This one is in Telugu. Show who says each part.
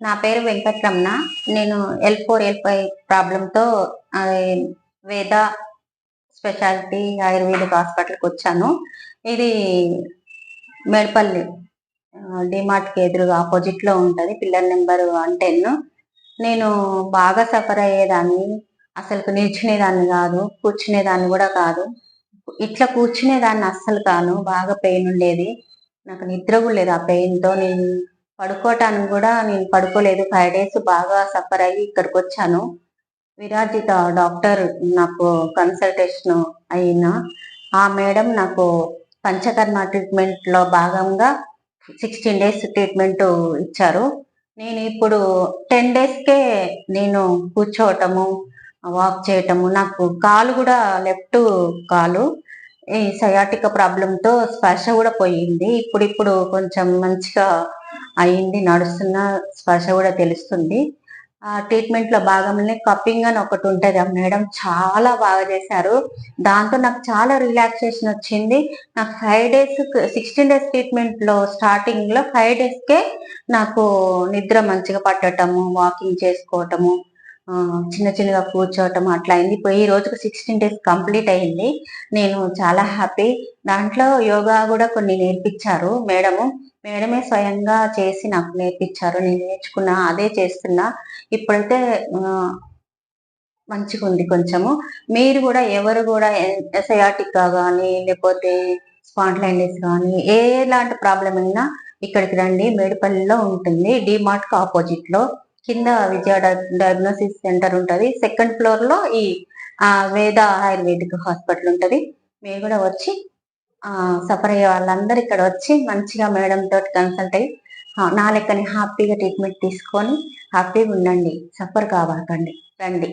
Speaker 1: నా పేరు వెంకట్రమణ. నేను ఎల్ ఫోర్ ఎల్ ఫైవ్ ప్రాబ్లంతో వేద స్పెషాలిటీ ఆయుర్వేదిక్ హాస్పిటల్కి వచ్చాను. ఇది మేడపల్లి డిమార్ట్కి ఎదురుగా ఆపోజిట్లో ఉంటుంది పిల్లర్ నెంబర్ వన్ టెన్. నేను బాగా సఫర్ అయ్యేదాన్ని అసలు నిల్చునేదాన్ని కాదు కూర్చునేదాన్ని కూడా కాదు. ఇట్లా కూర్చునేదాన్ని అస్సలు కాను బాగా పెయిన్ ఉండేది. నాకు నిద్ర కూడా లేదు ఆ పెయిన్తో నేను పడుకోవటానికి కూడా నేను పడుకోలేదు. ఫైవ్ డేస్ బాగా సఫర్ అయ్యి ఇక్కడికి వచ్చాను విరాజిత డాక్టర్ నాకు కన్సల్టేషన్ అయిన ఆ మేడం నాకు పంచకర్మ ట్రీట్మెంట్లో భాగంగా సిక్స్టీన్ డేస్ ట్రీట్మెంట్ ఇచ్చారు. నేను ఇప్పుడు టెన్ డేస్కే నేను కూర్చోవటము వాక్ చేయటము నాకు కాలు కూడా లెఫ్ట్ కాలు ఈ సయాటిక ప్రాబ్లంతో స్పర్శ కూడా పోయింది. ఇప్పుడు ఇప్పుడు కొంచెం మంచిగా అయింది నడుస్తున్న స్పర్శ కూడా తెలుస్తుంది. ఆ ట్రీట్మెంట్లో భాగంలోనే కప్పింగ్ అని ఒకటి ఉంటది. ఆ మేడం చాలా బాగా చేశారు. దాంతో నాకు చాలా రిలాక్సేషన్ వచ్చింది. నాకు ఫైవ్ డేస్ సిక్స్టీన్ డేస్ ట్రీట్మెంట్లో స్టార్టింగ్లో ఫైవ్ డేస్ కే నాకు నిద్ర మంచిగా పట్టటము వాకింగ్ చేసుకోవటము చిన్న చిన్నగా కూర్చోవటం అట్లా అయింది. ఇప్పుడు ఈ రోజుకు సిక్స్టీన్ డేస్ కంప్లీట్ అయింది. నేను చాలా హ్యాపీ దాంట్లో యోగా కూడా కొన్ని నేర్పించారు మేడము. మేడమే స్వయంగా చేసి నాకు నేర్పించారు. నేను నేర్చుకున్నా అదే చేస్తున్నా. ఇప్పుడైతే మంచిగా ఉంది కొంచెము. మీరు కూడా ఎవరు కూడా ఎసయాటిక్గా కానీ లేకపోతే స్పాండ్లైండిస్ కానీ ఎలాంటి ప్రాబ్లం అయినా ఇక్కడికి రండి. మేడిపల్లిలో ఉంటుంది. డిమార్ట్ ఆపోజిట్లో కింద విజయ డయాగ్నోసిస్ సెంటర్ ఉంటుంది. సెకండ్ ఫ్లోర్లో ఈ వేద ఆయుర్వేదిక్ హాస్పిటల్ ఉంటుంది. మీరు కూడా వచ్చి సఫర్ అయ్యే వాళ్ళందరూ ఇక్కడ వచ్చి మంచిగా మేడం తోటి కన్సల్ట్ అయ్యి నా లెక్కని హ్యాపీగా ట్రీట్మెంట్ తీసుకొని హ్యాపీగా ఉండండి. సఫర్ కావాకండి. రండి.